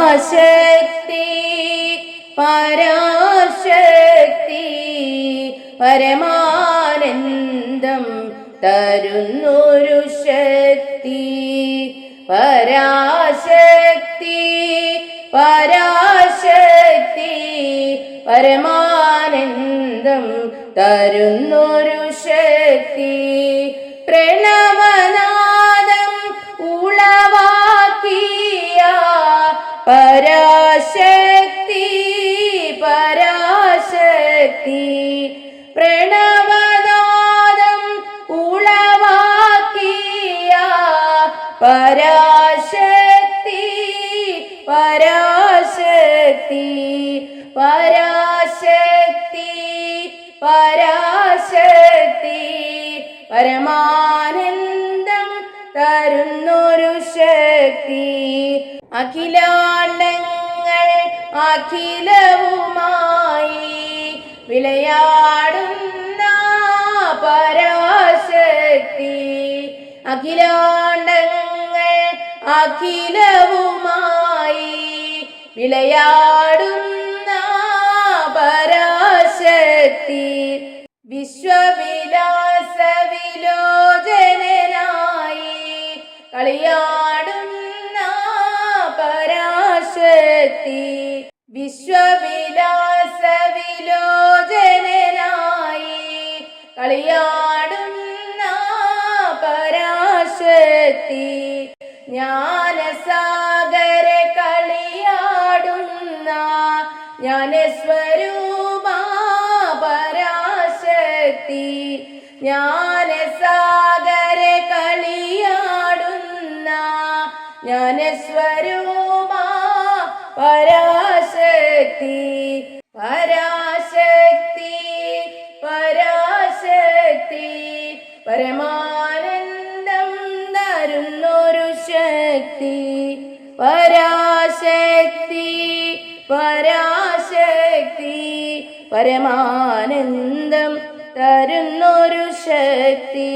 പരാശക്തി പരാശക്തി പരമാനന്ദം തരുന്നൊരു ശക്തി. പരാശക്തി പരാശക്തി പരമാനന്ദം തരുന്നൊരു ശക്തി. പ്രണവനാദം ഉളവാക്കിയ പരാശക്തി പരാശക്തി പ്രണവനാദം ഉളവാക്കിയ പരാശക്തി പരാശക്തി പരാശക്തി പരാശക്തി. പരമാനന്ദം തരുന്നൊരു ശക്തി. അഖിലാണ്ടങ്ങൾ അഖിലവുമായി വിളയാടുന്ന പരാശക്തി അഖിലാണ്ടങ്ങൾ അഖിലവുമായി വിളയാടുന്ന പരാശക്തി വിശ്വവിലാസ വിലോചനായി കളിയാടുന്ന പരാശക്തി വിശ്വവിലാസ കളിയാടുന്ന പരാശക്തി ജ്ഞാനസാഗര കളിയാടുന്ന ജ്ഞാനസ്വരൂപ പരാശക്തി ജ്ഞാനസാഗര കളിയാടുന്ന ജ്ഞാനസ്വരൂപ പരാശക്തി. ശക്തി പരാശക്തി പരാശക്തി പരമാനന്ദം തരുന്നൊരു ശക്തി.